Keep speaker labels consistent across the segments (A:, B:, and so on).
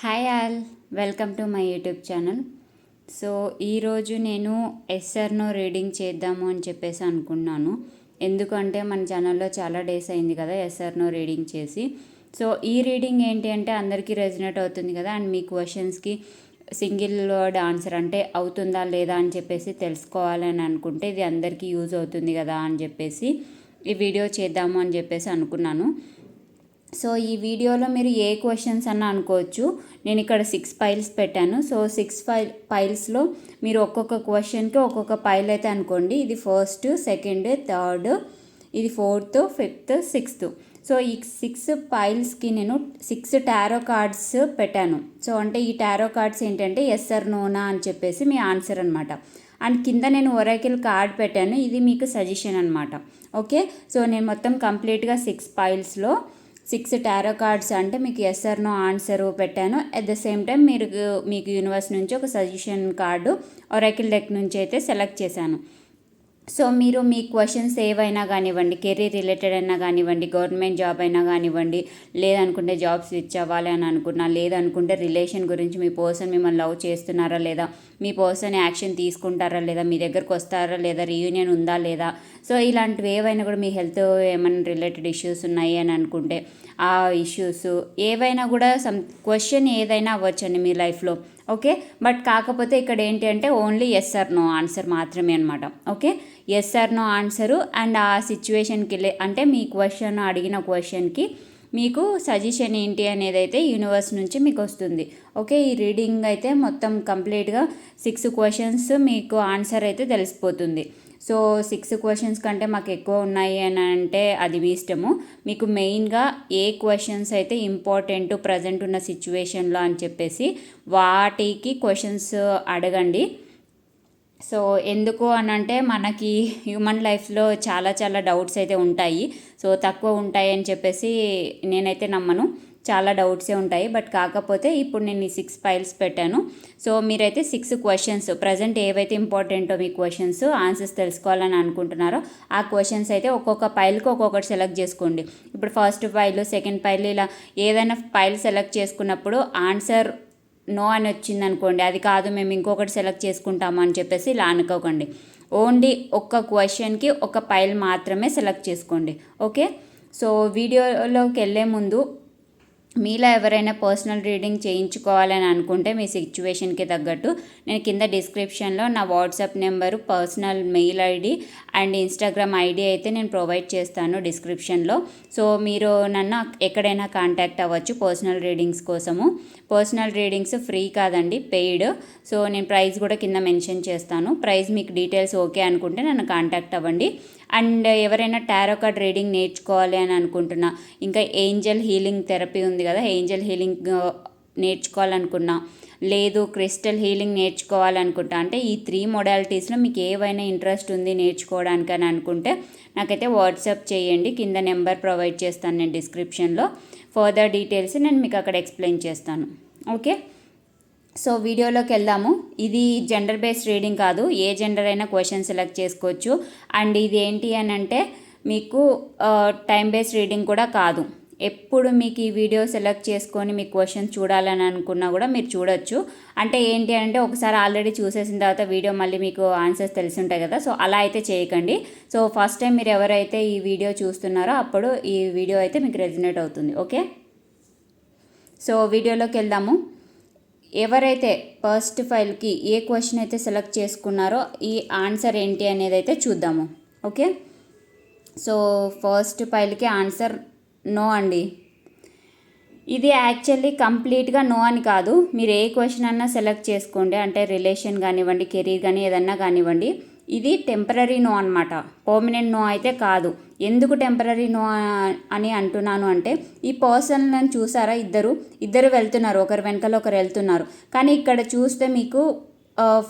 A: Hi all welcome to my YouTube channel so ఈరోజు నేను ఎస్ఆర్నో reading చేద్దాము అని చెప్పేసి అనుకున్నాను. ఎందుకంటే మన ఛానల్లో చాలా డేస్ అయింది కదా ఎస్ఆర్నో రీడింగ్ చేసి. సో ఈ రీడింగ్ ఏంటి అంటే అందరికీ రెజినేట్ అవుతుంది కదా అండ్ మీ క్వశ్చన్స్కి సింగిల్ వర్డ్ ఆన్సర్ అంటే అవుతుందా లేదా అని చెప్పేసి తెలుసుకోవాలని అనుకుంటే ఇది అందరికీ యూజ్ అవుతుంది కదా అని చెప్పేసి ఈ వీడియో చేద్దాము అని చెప్పేసి అనుకున్నాను. సో ఈ వీడియోలో మీరు ఏ క్వశ్చన్స్ అన్న అనుకోవచ్చు. నేను ఇక్కడ సిక్స్ పైల్స్ పెట్టాను. సో సిక్స్ ఫైల్ పైల్స్లో మీరు ఒక్కొక్క క్వశ్చన్కి ఒక్కొక్క పైల్ అయితే అనుకోండి. ఇది ఫస్ట్ సెకండ్ థర్డ్ ఇది ఫోర్త్ ఫిఫ్త్ సిక్స్త్ సో ఈ సిక్స్ పైల్స్కి నేను సిక్స్ టారో కార్డ్స్ పెట్టాను. సో అంటే ఈ టారో కార్డ్స్ ఏంటంటే ఎస్ఆర్ నోనా అని చెప్పేసి మీ ఆన్సర్ అనమాట అండ్ కింద నేను ఒరాకిల్ కార్డ్ పెట్టాను. ఇది మీకు సజెషన్ అనమాట ఓకే? సో నేను మొత్తం కంప్లీట్గా సిక్స్ పైల్స్లో సిక్స్ టారో కార్డ్స్ అంటే మీకు ఎస్ ఆర్ నో ఆన్సర్ పెట్టాను. అట్ ద సేమ్ టైం మీరు మీకు యూనివర్స్ నుంచి ఒక సజెషన్ కార్డు ఒరాకిల్ డెక్ నుంచి అయితే సెలెక్ట్ చేశాను. సో మీరు మీ క్వశ్చన్స్ ఏవైనా కానివ్వండి కెరీర్ రిలేటెడ్ అయినా కానివ్వండి గవర్నమెంట్ జాబ్ అయినా కానివ్వండి లేదనుకుంటే జాబ్ స్విచ్ అవ్వాలి అని అనుకున్నా లేదనుకుంటే రిలేషన్ గురించి మీ పర్సన్ మిమ్మల్ని లవ్ చేస్తున్నారా లేదా మీ పర్సన్ యాక్షన్ తీసుకుంటారా లేదా మీ దగ్గరకు వస్తారా లేదా రీయూనియన్ ఉందా లేదా సో ఇలాంటివి ఏవైనా కూడా మీ హెల్త్ ఏమైనా రిలేటెడ్ ఇష్యూస్ ఉన్నాయి అని అనుకుంటే ఆ ఇష్యూస్ ఏవైనా కూడా సమ్ క్వశ్చన్ ఏదైనా అవ్వచ్చండి మీ లైఫ్లో ఓకే? బట్ కాకపోతే ఇక్కడ ఏంటి అంటే only yes or no answer మాత్రమే అనమాట okay? Yes or no answer and ఆ సిచ్యువేషన్కి అంటే మీ క్వశ్చన్ అడిగిన క్వశ్చన్కి మీకు సజెషన్ ఏంటి అనేది అయితే యూనివర్స్ నుంచి మీకు వస్తుంది. ఓకే? ఈ రీడింగ్ అయితే మొత్తం కంప్లీట్గా సిక్స్ క్వశ్చన్స్ మీకు ఆన్సర్ అయితే తెలిసిపోతుంది. సో సిక్స్ క్వశ్చన్స్ కంటే మాకు ఎక్కువ ఉన్నాయి అని అంటే అది మీ ఇష్టము. మీకు మెయిన్గా ఏ క్వశ్చన్స్ అయితే ఇంపార్టెంట్ ప్రజెంట్ ఉన్న సిచ్యువేషన్లో అని చెప్పేసి వాటికి క్వశ్చన్స్ అడగండి. సో ఎందుకు అని అంటే మనకి హ్యూమన్ లైఫ్లో చాలా చాలా డౌట్స్ అయితే ఉంటాయి. సో తక్కువ ఉంటాయి అని చెప్పేసి నేనైతే నమ్మను. చాలా డౌట్సే ఉంటాయి. బట్ కాకపోతే ఇప్పుడు నేను ఈ సిక్స్ ఫైల్స్ పెట్టాను. సో మీరైతే సిక్స్ క్వశ్చన్స్ ప్రజెంట్ ఏవైతే ఇంపార్టెంటో మీ క్వశ్చన్స్ ఆన్సర్స్ తెలుసుకోవాలని అనుకుంటున్నారో ఆ క్వశ్చన్స్ అయితే ఒక్కొక్క ఫైల్కి ఒక్కొక్కటి సెలెక్ట్ చేసుకోండి. ఇప్పుడు ఫస్ట్ ఫైల్ సెకండ్ ఫైల్ ఇలా ఏదైనా ఫైల్ సెలెక్ట్ చేసుకున్నప్పుడు ఆన్సర్ నో అని వచ్చింది అనుకోండి అది కాదు మేము ఇంకొకటి సెలెక్ట్ చేసుకుంటాము అని చెప్పేసి ఇలా అనుకోకండి. ఓన్లీ ఒక్క క్వశ్చన్కి ఒక ఫైల్ మాత్రమే సెలెక్ట్ చేసుకోండి. ఓకే? సో వీడియోలోకి వెళ్ళే ముందు మీలో ఎవరైనా పర్సనల్ రీడింగ్ చేయించుకోవాలని అనుకుంటే మీ సిచ్యువేషన్కి తగ్గట్టు నేను కింద డిస్క్రిప్షన్లో నా WhatsApp number personal mail ID and Instagram ID అయితే నేను ప్రొవైడ్ చేస్తాను డిస్క్రిప్షన్లో. సో మీరు నన్ను ఎక్కడైనా కాంటాక్ట్ అవ్వచ్చు పర్సనల్ రీడింగ్స్ కోసము. పర్సనల్ రీడింగ్స్ ఫ్రీ కాదండి పెయిడ్. సో నేను ప్రైస్ కూడా కింద మెన్షన్ చేస్తాను. ప్రైస్ మీకు డీటెయిల్స్ ఓకే అనుకుంటే నన్ను కాంటాక్ట్ అవ్వండి. అండ్ ఎవరైనా టారో కార్డ్ రీడింగ్ నేర్చుకోవాలి అని అనుకుంటున్నా. ఇంకా ఏంజల్ హీలింగ్ థెరపీ ఉంది కదా ఏంజల్ హీలింగ్ నేర్చుకోవాలనుకున్నా. లేదు క్రిస్టల్ హీలింగ్ నేర్చుకోవాలనుకుంటా. అంటే ఈ త్రీ మొడాలిటీస్లో మీకు ఏవైనా ఇంట్రెస్ట్ ఉంది నేర్చుకోవడానికి అని అనుకుంటే నాకైతే వాట్సాప్ చేయండి. కింద నెంబర్ ప్రొవైడ్ చేస్తాను నేను డిస్క్రిప్షన్లో. ఫర్దర్ డీటెయిల్స్ నేను మీకు అక్కడ ఎక్స్ప్లెయిన్ చేస్తాను. ఓకే? సో వీడియోలోకి వెళ్దాము. ఇది జెండర్ బేస్డ్ రీడింగ్ కాదు. ఏ జెండర్ అయినా క్వశ్చన్ సెలెక్ట్ చేసుకోవచ్చు. అండ్ ఇది ఏంటి అని అంటే మీకు టైం బేస్డ్ రీడింగ్ కూడా కాదు. ఎప్పుడు మీకు ఈ వీడియో సెలెక్ట్ చేసుకొని మీ క్వశ్చన్స్ చూడాలని అనుకున్నా కూడా మీరు చూడొచ్చు. అంటే ఏంటి అంటే ఒకసారి ఆల్రెడీ చూసేసిన తర్వాత వీడియో మళ్ళీ మీకు ఆన్సర్స్ తెలిసి ఉంటాయి కదా. సో అలా అయితే చేయకండి. సో ఫస్ట్ టైం మీరు ఎవరైతే ఈ వీడియో చూస్తున్నారో అప్పుడు ఈ వీడియో అయితే మీకు రెజినేట్ అవుతుంది. ఓకే సో వీడియోలోకి వెళ్దాము. ఎవరైతే ఫస్ట్ ఫైల్కి ఏ క్వశ్చన్ అయితే సెలెక్ట్ చేసుకున్నారో ఈ ఆన్సర్ ఏంటి అనేది అయితే చూద్దాము. ఓకే? సో ఫస్ట్ ఫైల్కి ఆన్సర్ నో అండి. ఇది యాక్చువల్లీ కంప్లీట్గా నో అని కాదు. మీరు ఏ క్వశ్చన్ అన్నా సెలెక్ట్ చేసుకోండి. అంటే రిలేషన్ కానివ్వండి కెరీర్ కానీ ఏదన్నా కానివ్వండి. ఇది టెంపరీ నో అనమాట పర్మనెంట్ నో అయితే కాదు. ఎందుకు టెంపరీ నో అని అంటున్నాను అంటే ఈ పర్సన్ నన్ను చూసారా? ఇద్దరు ఇద్దరు వెళ్తున్నారు. ఒకరు వెనకాల ఒకరు వెళ్తున్నారు. కానీ ఇక్కడ చూస్తే మీకు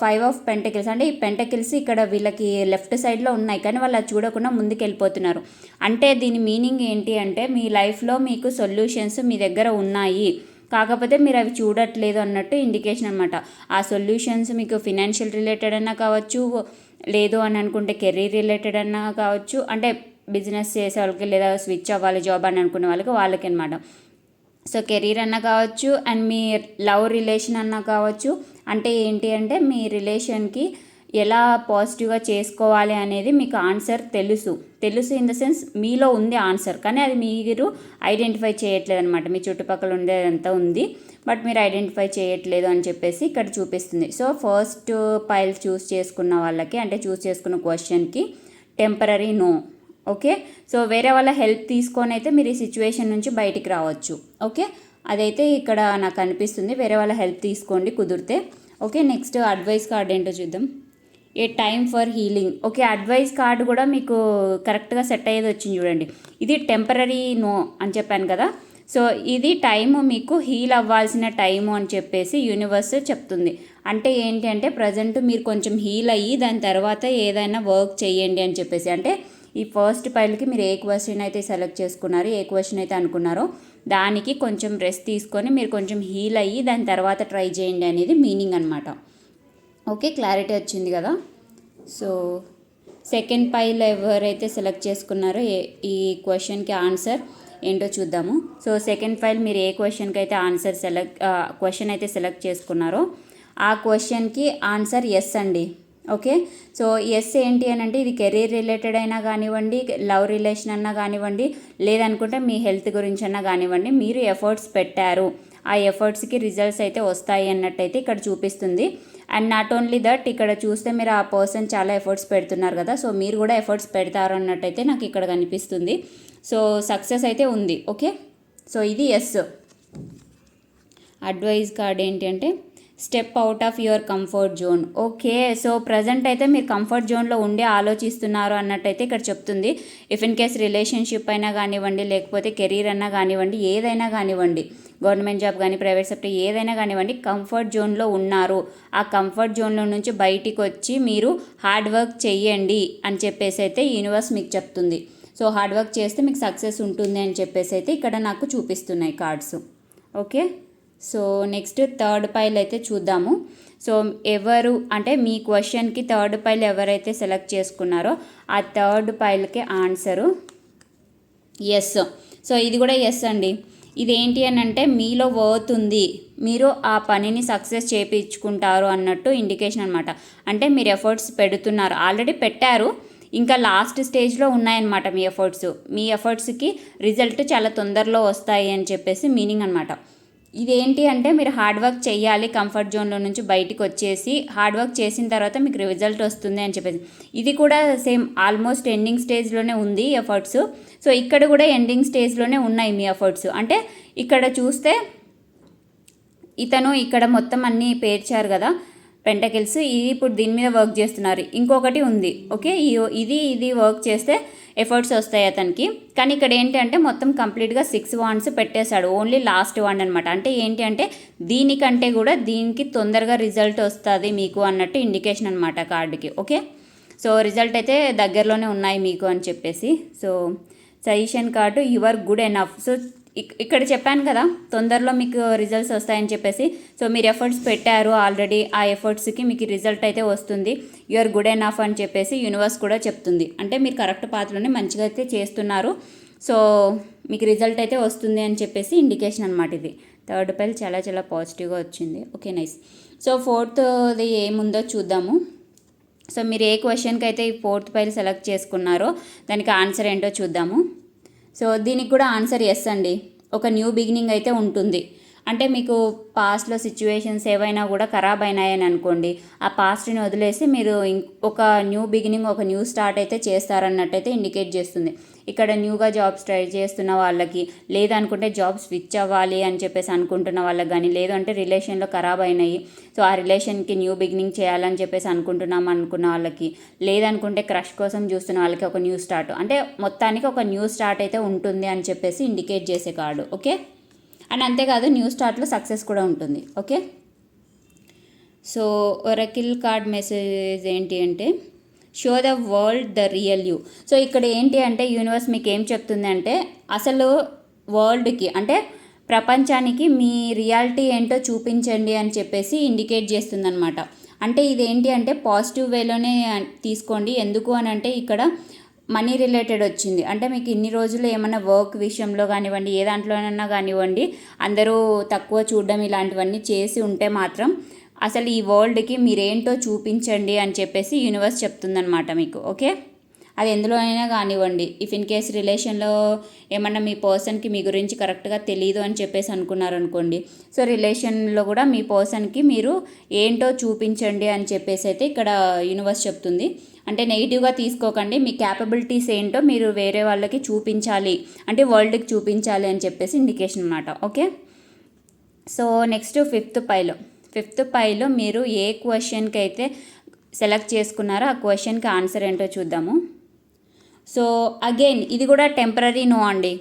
A: ఫైవ్ ఆఫ్ పెంటకిల్స్ అంటే ఈ పెంటకిల్స్ ఇక్కడ వీళ్ళకి లెఫ్ట్ సైడ్లో ఉన్నాయి. కానీ వాళ్ళు అది చూడకుండా ముందుకు వెళ్ళిపోతున్నారు అంటే దీని మీనింగ్ ఏంటి అంటే మీ లైఫ్లో మీకు సొల్యూషన్స్ మీ దగ్గర ఉన్నాయి. కాకపోతే మీరు అవి చూడట్లేదు అన్నట్టు ఇండికేషన్ అనమాట ఆ సొల్యూషన్స్ మీకు ఫినాన్షియల్ రిలేటెడ్ అయినా కావచ్చు లేదు అని అనుకుంటే కెరీర్ రిలేటెడ్ అన్నా కావచ్చు అంటే బిజినెస్ చేసే వాళ్ళకి లేదా స్విచ్ అవ్వాలి జాబ్ అని అనుకునే వాళ్ళకి వాళ్ళకి అనమాట సో కెరీర్ అన్నా కావచ్చు అండ్ మీ లవ్ రిలేషన్ అన్నా కావచ్చు అంటే ఏంటి అంటే మీ రిలేషన్కి ఎలా పాజిటివ్గా చేసుకోవాలి అనేది మీకు ఆన్సర్ తెలుసు. తెలుసు ఇన్ ద సెన్స్ మీలో ఉంది ఆన్సర్ కానీ అది మీరు ఐడెంటిఫై చేయట్లేదు అనమాట మీ చుట్టుపక్కల ఉండేదంతా ఉంది. బట్ మీరు ఐడెంటిఫై చేయట్లేదు అని చెప్పేసి ఇక్కడ చూపిస్తుంది. సో ఫస్ట్ పైల్ చూస్ చేసుకున్న వాళ్ళకి అంటే చూస్ చేసుకున్న క్వశ్చన్కి టెంపరీ నో. ఓకే? సో వేరే వాళ్ళ హెల్ప్ తీసుకొని అయితే మీరు ఈ సిచ్యువేషన్ నుంచి బయటికి రావచ్చు. ఓకే? అదైతే ఇక్కడ నాకు అనిపిస్తుంది. వేరే వాళ్ళ హెల్ప్ తీసుకోండి కుదిరితే. ఓకే? నెక్స్ట్ అడ్వైస్ కార్డ్ ఏంటో చూద్దాం. A time for healing. Okay? Advice card కూడా మీకు కరెక్ట్గా సెట్ అయ్యేది వచ్చింది చూడండి. ఇది టెంపరీ నో అని చెప్పాను కదా. సో ఇది టైము మీకు హీల్ అవ్వాల్సిన టైము అని చెప్పేసి యూనివర్స్ చెప్తుంది. అంటే ఏంటి అంటే ప్రజెంట్ మీరు కొంచెం హీల్ అయ్యి దాని తర్వాత ఏదైనా వర్క్ చేయండి అని చెప్పేసి. అంటే ఈ ఫస్ట్ పైల్కి మీరు ఏ క్వశ్చన్ అయితే సెలెక్ట్ చేసుకున్నారో ఏ క్వశ్చన్ అయితే అనుకున్నారో దానికి కొంచెం రెస్ట్ తీసుకొని మీరు కొంచెం హీల్ అయ్యి దాని తర్వాత ట్రై చేయండి అనేది మీనింగ్ అనమాట ఓకే క్లారిటీ వచ్చింది కదా? సో సెకండ్ పైల్ ఎవరైతే సెలెక్ట్ చేసుకున్నారో ఏ ఈ క్వశ్చన్కి ఆన్సర్ ఏంటో చూద్దాము. సో సెకండ్ ఫైల్ మీరు ఏ క్వశ్చన్కి అయితే ఆన్సర్ సెలెక్ట్ క్వశ్చన్ అయితే సెలెక్ట్ చేసుకున్నారో ఆ క్వశ్చన్కి ఆన్సర్ ఎస్ అండి. ఓకే? సో ఎస్ ఏంటి అని అంటే ఇది కెరీర్ రిలేటెడ్ అయినా కానివ్వండి లవ్ రిలేషన్ అన్నా కానివ్వండి లేదనుకుంటే మీ హెల్త్ గురించి అన్నా కానివ్వండి మీరు ఎఫర్ట్స్ పెట్టారు. ఆ ఎఫర్ట్స్కి రిజల్ట్స్ అయితే వస్తాయి అన్నట్టయితే ఇక్కడ చూపిస్తుంది. అండ్ నాట్ ఓన్లీ దట్ ఇక్కడ చూస్తే మీరు ఆ పర్సన్ చాలా ఎఫర్ట్స్ పెడుతున్నారు కదా సో మీరు కూడా ఎఫర్ట్స్ పెడతారు అన్నట్టయితే నాకు ఇక్కడ కనిపిస్తుంది. సో సక్సెస్ అయితే ఉంది ఓకే? సో ఇది ఎస్ అడ్వైజ్ కార్డ్ ఏంటి అంటే step out of your comfort zone okay so present అయితే మీరు కంఫర్ట్ జోన్లో ఉండి ఆలోచిస్తున్నారు అన్నట్టయితే ఇక్కడ చెప్తుంది. ఇఫ్ ఇన్ కేస్ రిలేషన్షిప్ అయినా కానివ్వండి లేకపోతే కెరీర్ అయినా కానివ్వండి ఏదైనా కానివ్వండి గవర్నమెంట్ జాబ్ కానీ ప్రైవేట్ సెక్టర్ ఏదైనా కానివ్వండి కంఫర్ట్ జోన్లో ఉన్నారు. ఆ కంఫర్ట్ జోన్లో నుంచి బయటికి వచ్చి మీరు హార్డ్ వర్క్ చెయ్యండి అని చెప్పేసి అయితే యూనివర్స్ మీకు చెప్తుంది. సో హార్డ్ వర్క్ చేస్తే మీకు సక్సెస్ ఉంటుంది అని చెప్పేసి అయితే ఇక్కడ నాకు చూపిస్తున్నాయి cards. Okay? So next third pile అయితే చూద్దాము. సో ఎవరు అంటే మీ క్వశ్చన్కి థర్డ్ పైల్ ఎవరైతే సెలెక్ట్ చేసుకున్నారో ఆ థర్డ్ పైల్కి ఆన్సరు ఎస్ సో ఇది కూడా ఎస్ అండి. ఇదేంటి అని అంటే మీలో వర్త్ ఉంది. మీరు ఆ పనిని సక్సెస్ చేయించుకుంటారు అన్నట్టు ఇండికేషన్ అనమాట అంటే మీరు ఎఫర్ట్స్ పెడుతున్నారు. ఆల్రెడీ పెట్టారు. ఇంకా లాస్ట్ స్టేజ్లో ఉన్నాయన్నమాట మీ ఎఫర్ట్స్. మీ ఎఫర్ట్స్కి రిజల్ట్ చాలా తొందరలో వస్తాయి అని చెప్పేసి మీనింగ్ అనమాట ఇదేంటి అంటే మీరు హార్డ్ వర్క్ చేయాలి కంఫర్ట్ జోన్లో నుంచి బయటికి వచ్చేసి హార్డ్ వర్క్ చేసిన తర్వాత మీకు రిజల్ట్ వస్తుంది అని చెప్పేసి. ఇది కూడా సేమ్ ఆల్మోస్ట్ ఎండింగ్ స్టేజ్లోనే ఉంది ఎఫర్ట్స్. సో ఇక్కడ కూడా ఎండింగ్ స్టేజ్లోనే ఉన్నాయి మీ ఎఫర్ట్స్. అంటే ఇక్కడ చూస్తే ఇతను ఇక్కడ మొత్తం అన్నీ పేర్చారు కదా. పెంటకిల్స్ ఇది ఇప్పుడు దీని మీద వర్క్ చేస్తున్నారు. ఇంకొకటి ఉంది ఓకే ఇది ఇది వర్క్ చేస్తే ఎఫర్ట్స్ వస్తాయి అతనికి. కానీ ఇక్కడ ఏంటి అంటే మొత్తం కంప్లీట్గా సిక్స్ వాన్స్ పెట్టేశాడు. ఓన్లీ లాస్ట్ వన్ అనమాట అంటే ఏంటి అంటే దీనికంటే కూడా దీనికి తొందరగా రిజల్ట్ వస్తుంది మీకు అన్నట్టు ఇండికేషన్ అనమాట కార్డుకి ఓకే సో రిజల్ట్ అయితే దగ్గరలోనే ఉన్నాయి మీకు అని చెప్పేసి. So suggestion card you're good enough so ఇక్కడ చెప్పాను కదా తొందరలో మీకు రిజల్ట్స్ వస్తాయని చెప్పేసి. సో మీరు ఎఫర్ట్స్ పెట్టారు ఆల్రెడీ ఆ ఎఫర్ట్స్కి మీకు రిజల్ట్ అయితే వస్తుంది. యు ఆర్ గుడ్ ఎనఫ్ అని చెప్పేసి యూనివర్స్ కూడా చెప్తుంది. అంటే మీరు కరెక్ట్ పాత్రలోనే మంచిగా అయితే చేస్తున్నారు. సో మీకు రిజల్ట్ అయితే వస్తుంది అని చెప్పేసి ఇండికేషన్ అనమాట ఇది. థర్డ్ పైల్ చాలా చాలా పాజిటివ్గా వచ్చింది. ఓకే నైస్ సో ఫోర్త్ది ఏముందో చూద్దాము. సో మీరు ఏ క్వశ్చన్కి అయితే ఈ ఫోర్త్ పైల్ సెలెక్ట్ చేసుకున్నారో దానికి ఆన్సర్ ఏంటో చూద్దాము. సో దీనికి కూడా ఆన్సర్ ఎస్ అండి. ఒక న్యూ బిగినింగ్ అయితే ఉంటుంది. అంటే మీకు పాస్ట్లో సిచ్యువేషన్స్ ఏవైనా కూడా ఖరాబ్ అయినాయని అనుకోండి ఆ పాస్ట్ని వదిలేసి మీరు ఒక న్యూ బిగినింగ్ ఒక న్యూ స్టార్ట్ అయితే చేస్తారన్నట్టయితే ఇండికేట్ చేస్తుంది. ఇక్కడ న్యూగా జాబ్స్ ట్రై చేస్తున్న వాళ్ళకి లేదనుకుంటే జాబ్ స్విచ్ అవ్వాలి అని చెప్పేసి అనుకుంటున్న వాళ్ళకి కానీ లేదు అంటే రిలేషన్లో ఖరాబ్ అయినాయి సో ఆ రిలేషన్కి న్యూ బిగినింగ్ చేయాలని చెప్పేసి అనుకుంటున్నాం అనుకున్న వాళ్ళకి లేదనుకుంటే క్రష్ కోసం చూస్తున్న వాళ్ళకి ఒక న్యూ స్టార్ట్ అంటే మొత్తానికి ఒక న్యూ స్టార్ట్ అయితే ఉంటుంది అని చెప్పేసి ఇండికేట్ చేసే కార్డు ఓకే అండ్ అంతేకాదు న్యూ స్టార్ట్లో సక్సెస్ కూడా ఉంటుంది okay? So oracle card message ఏంటి అంటే show the world the real you. So ఇక్కడ ఏంటి అంటే యూనివర్స్ మీకు ఏం చెప్తుంది అంటే అసలు వరల్డ్కి అంటే ప్రపంచానికి మీ రియాలిటీ ఏంటో చూపించండి అని చెప్పేసి ఇండికేట్ చేస్తుందనమాట అంటే ఇదేంటి అంటే పాజిటివ్ వేలోనే తీసుకోండి. ఎందుకు అని అంటే ఇక్కడ మనీ రిలేటెడ్ వచ్చింది. అంటే మీకు ఇన్ని రోజులు ఏమైనా వర్క్ విషయంలో కానివ్వండి ఏ దాంట్లోనైనా కానివ్వండి అందరూ తక్కువ చూడడం ఇలాంటివన్నీ చేసి ఉంటే మాత్రం అసలు ఈ వరల్డ్కి మీరేంటో చూపించండి అని చెప్పేసి యూనివర్స్ చెప్తుందనమాట మీకు. ఓకే? అది ఎందులో అయినా కానివ్వండి. ఇఫ్ ఇన్ కేస్ రిలేషన్లో ఏమన్నా మీ పర్సన్కి మీ గురించి కరెక్ట్గా తెలియదు అని చెప్పేసి అనుకున్నారు అనుకోండి సో రిలేషన్లో కూడా మీ పర్సన్కి మీరు ఏంటో చూపించండి అని చెప్పేసి అయితే ఇక్కడ యూనివర్స్ చెప్తుంది. అంటే నెగిటివ్గా తీసుకోకండి. మీ క్యాపబిలిటీస్ ఏంటో మీరు వేరే వాళ్ళకి చూపించాలి. అంటే వరల్డ్కి చూపించాలి అని చెప్పేసి ఇండికేషన్ అనమాట ఓకే సో నెక్స్ట్ ఫిఫ్త్ పైలో ఫిఫ్త్ పైలో మీరు ఏ క్వశ్చన్కి అయితే సెలెక్ట్ చేసుకున్నారో ఆ క్వశ్చన్కి ఆన్సర్ ఏంటో చూద్దాము. సో అగైన్ ఇది కూడా టెంపరీ నో అండి.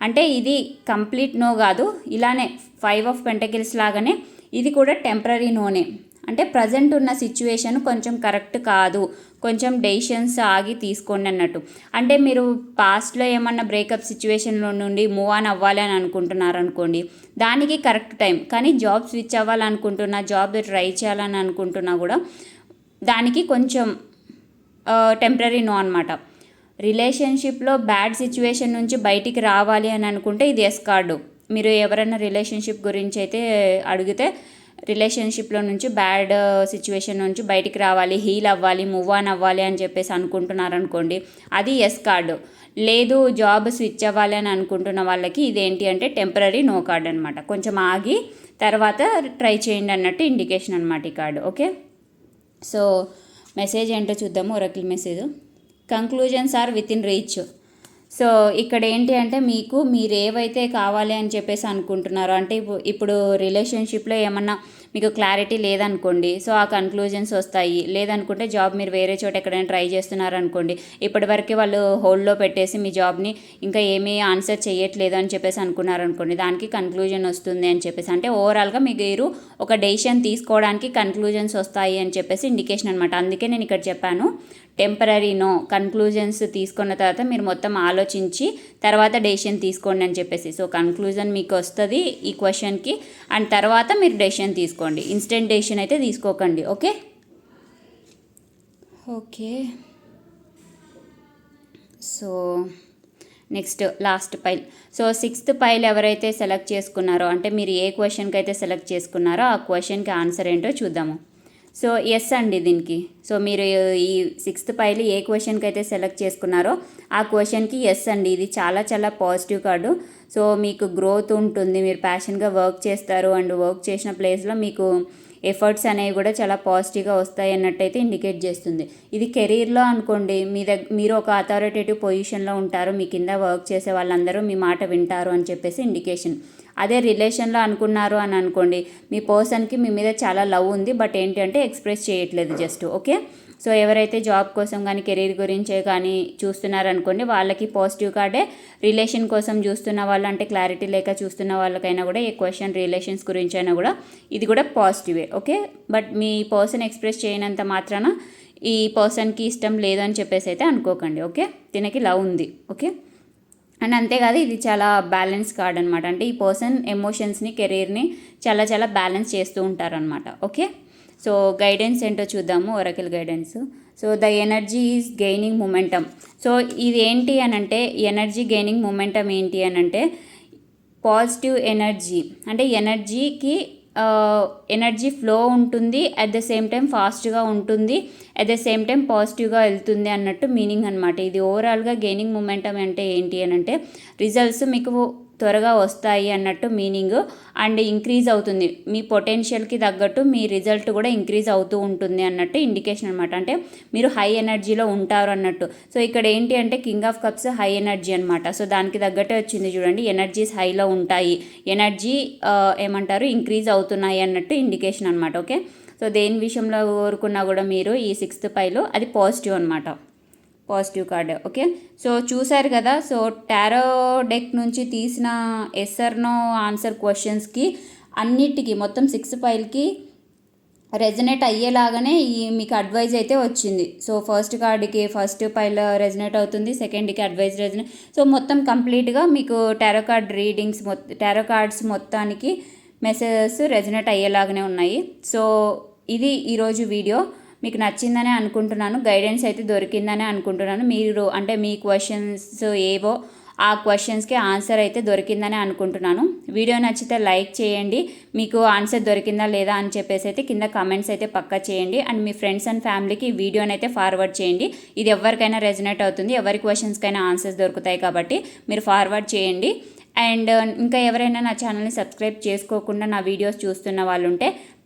A: అంటే ఇది కంప్లీట్ నో కాదు. ఇలానే ఫైవ్ ఆఫ్ పెంటకిల్స్ లాగానే ఇది కూడా టెంపరీ నోనే అంటే ప్రజెంట్ ఉన్న సిచ్యువేషన్ కొంచెం కరెక్ట్ కాదు. కొంచెం డెసిషన్స్ ఆగి తీసుకోండి అన్నట్టు. అంటే మీరు పాస్ట్లో ఏమన్నా బ్రేకప్ సిచ్యువేషన్లో నుండి మూవ్ ఆన్ అవ్వాలి అని అనుకుంటున్నారు అనుకోండి దానికి కరెక్ట్ టైం కానీ జాబ్ స్విచ్ అవ్వాలనుకుంటున్నా జాబ్ ట్రై చేయాలని అనుకుంటున్నా కూడా దానికి కొంచెం టెంపరీ నో అనమాట రిలేషన్షిప్లో బ్యాడ్ సిచ్యువేషన్ నుంచి బయటికి రావాలి అని అనుకుంటే ఇది ఎస్ కార్డు మీరు ఎవరైనా రిలేషన్షిప్ గురించి అయితే అడిగితే రిలేషన్షిప్లో నుంచి బ్యాడ్ సిచ్యువేషన్ నుంచి బయటికి రావాలి హీల్ అవ్వాలి మూవ్ ఆన్ అవ్వాలి అని చెప్పేసి అనుకుంటున్నారు అనుకోండి అది ఎస్ కార్డు లేదు జాబ్ స్విచ్ అవ్వాలి అని అనుకుంటున్న వాళ్ళకి ఇదేంటి అంటే టెంపరీ నో కార్డ్ అనమాట కొంచెం ఆగి తర్వాత ట్రై చేయండి అన్నట్టు ఇండికేషన్ అనమాట ఈ కార్డు ఓకే? సో మెసేజ్ ఏంటో చూద్దాము oracle message. Conclusions are within reach so ఇక్కడ ఏంటి అంటే మీకు మీరు ఏవైతే కావాలి అని చెప్పేసి అనుకుంటున్నారో అంటే ఇప్పుడు ఇప్పుడు రిలేషన్షిప్లో ఏమన్నా మీకు క్లారిటీ లేదనుకోండి సో ఆ కన్క్లూజన్స్ వస్తాయి. లేదనుకుంటే జాబ్ మీరు వేరే చోట ఎక్కడైనా ట్రై చేస్తున్నారనుకోండి ఇప్పటివరకు వాళ్ళు హోల్డ్లో పెట్టేసి మీ జాబ్ని ఇంకా ఏమీ ఆన్సర్ చేయట్లేదు అని చెప్పేసి అనుకున్నారు అనుకోండి దానికి కన్క్లూజన్ వస్తుంది అని చెప్పేసి. అంటే ఓవరాల్గా మీరు ఒక డెసిషన్ తీసుకోవడానికి కన్క్లూజన్స్ వస్తాయి అని చెప్పేసి ఇండికేషన్ అనమాట అందుకే నేను ఇక్కడ చెప్పాను. టెంపరీ నో కన్క్లూజన్స్ తీసుకున్న తర్వాత మీరు మొత్తం ఆలోచించి తర్వాత డెసిషన్ తీసుకోండి అని చెప్పేసి. సో కన్క్లూజన్ మీకు వస్తుంది ఈ క్వశ్చన్కి అండ్ తర్వాత మీరు డెసిషన్ తీసుకోండి. ఇన్స్టెంట్ డెసిషన్ అయితే తీసుకోకండి. Okay okay. So next last file so sixth file ఎవరైతే సెలెక్ట్ చేసుకున్నారో అంటే మీరు ఏ క్వశ్చన్కి అయితే సెలెక్ట్ చేసుకున్నారో ఆ క్వశ్చన్కి ఆన్సర్ ఏంటో చూద్దాము. సో ఎస్ అండి దీనికి. సో మీరు ఈ సిక్స్త్ పైలు ఏ క్వశ్చన్కి అయితే సెలెక్ట్ చేసుకున్నారో ఆ క్వశ్చన్కి ఎస్ అండి. ఇది చాలా చాలా పాజిటివ్ కార్డు సో మీకు గ్రోత్ ఉంటుంది. మీరు ప్యాషన్గా వర్క్ చేస్తారు. అండ్ వర్క్ చేసిన ప్లేస్లో మీకు ఎఫర్ట్స్ అనేవి కూడా చాలా పాజిటివ్గా వస్తాయి అన్నట్టయితే ఇండికేట్ చేస్తుంది. ఇది కెరీర్లో అనుకోండి మీ దగ్గర మీరు ఒక అథారిటేటివ్ పొజిషన్లో ఉంటారు మీ కింద వర్క్ చేసే వాళ్ళందరూ మీ మాట వింటారు అని చెప్పేసి ఇండికేషన్. అదే రిలేషన్లో అనుకున్నారు అని అనుకోండి మీ పర్సన్కి మీ మీద చాలా లవ్ ఉంది బట్ ఏంటంటే ఎక్స్ప్రెస్ చేయట్లేదు జస్ట్ ఓకే? సో ఎవరైతే జాబ్ కోసం కానీ కెరీర్ గురించే కానీ చూస్తున్నారనుకోండి వాళ్ళకి పాజిటివ్ కార్డే రిలేషన్ కోసం చూస్తున్న వాళ్ళు అంటే క్లారిటీ లేక చూస్తున్న వాళ్ళకైనా కూడా ఈ క్వశ్చన్ రిలేషన్స్ గురించి అయినా కూడా ఇది కూడా పాజిటివే ఓకే? బట్ మీ పర్సన్ ఎక్స్ప్రెస్ చేయనంత మాత్రాన ఈ పర్సన్కి ఇష్టం లేదని చెప్పేసి అయితే అనుకోకండి ఓకే? తినకి లవ్ ఉంది ఓకే? అండ్ అంతేకాదు ఇది చాలా బ్యాలెన్స్ కార్డ్ అనమాట అంటే ఈ పర్సన్ ఎమోషన్స్ని కెరీర్ని చాలా చాలా బ్యాలెన్స్ చేస్తూ ఉంటారనమాట ఓకే? సో గైడెన్స్ ఏంటో చూద్దాము oracle guidance so the energy is gaining momentum so ఇది ఏంటి అని అంటే ఎనర్జీ గెయినింగ్ మొమెంటమ్ ఏంటి అని అంటే పాజిటివ్ ఎనర్జీ అంటే ఎనర్జీకి ఎనర్జీ ఫ్లో ఉంటుంది అట్ ద సేమ్ టైం ఫాస్ట్గా ఉంటుంది అట్ ద సేమ్ టైం పాజిటివ్గా వెళ్తుంది అన్నట్టు మీనింగ్ అనమాట ఇది ఓవరాల్గా గెయినింగ్ మూమెంటం అంటే ఏంటి అని అంటే రిజల్ట్స్ మీకు త్వరగా వస్తాయి అన్నట్టు మీనింగ్ అండ్ ఇంక్రీజ్ అవుతుంది. మీ పొటెన్షియల్కి తగ్గట్టు మీ రిజల్ట్ కూడా ఇంక్రీజ్ అవుతూ ఉంటుంది అన్నట్టు ఇండికేషన్ అనమాట అంటే మీరు హై ఎనర్జీలో ఉంటారు అన్నట్టు. సో ఇక్కడ ఏంటి అంటే king of cups high energy అనమాట సో దానికి తగ్గట్టే వచ్చింది చూడండి. ఎనర్జీస్ హైలో ఉంటాయి. ఎనర్జీ ఏమంటారు? ఇంక్రీజ్ అవుతున్నాయి అన్నట్టు ఇండికేషన్ అనమాట ఓకే? సో దేని విషయంలో కోరుకున్నా కూడా మీరు ఈ సిక్స్త్ పైలో అది పాజిటివ్ అనమాట పాజిటివ్ కార్డ్ ఓకే? సో చూసారు కదా? సో టారో డెక్ నుంచి తీసిన ఎస్ఆర్నో ఆన్సర్ క్వశ్చన్స్కి అన్నిటికీ మొత్తం సిక్స్ ఫైల్కి రెజనేట్ అయ్యేలాగానే ఈ మీకు అడ్వైజ్ అయితే వచ్చింది. సో ఫస్ట్ కార్డుకి ఫస్ట్ పైల్ రెజనేట్ అవుతుంది సెకండ్కి అడ్వైజ్ రెజనేట్. సో మొత్తం కంప్లీట్గా మీకు టారో కార్డ్ రీడింగ్స్ మొత్తం టారో కార్డ్స్ మొత్తానికి మెసేజెస్ రెజనేట్ అయ్యేలాగానే ఉన్నాయి. సో ఇది ఈరోజు వీడియో. మీకు నచ్చిందనే అనుకుంటున్నాను గైడెన్స్ అయితే దొరికిందనే అనుకుంటున్నాను. మీరు అంటే మీ క్వశ్చన్స్ ఏవో ఆ క్వశ్చన్స్కి ఆన్సర్ అయితే దొరికిందని అనుకుంటున్నాను. వీడియో నచ్చితే లైక్ చేయండి. మీకు ఆన్సర్ దొరికిందా లేదా అని చెప్పేసి అయితే కింద కమెంట్స్ అయితే పక్కా చేయండి. అండ్ మీ ఫ్రెండ్స్ అండ్ ఫ్యామిలీకి ఈ వీడియోని అయితే ఫార్వర్డ్ చేయండి. ఇది ఎవరికైనా రెజనేట్ అవుతుంది ఎవరి క్వశ్చన్స్కైనా ఆన్సర్స్ దొరుకుతాయి కాబట్టి మీరు ఫార్వర్డ్ చేయండి. అండ్ ఇంకా ఎవరైనా నా ఛానల్ని సబ్స్క్రైబ్ చేసుకోకుండా నా వీడియోస్ చూస్తున్న వాళ్ళు ఉంటే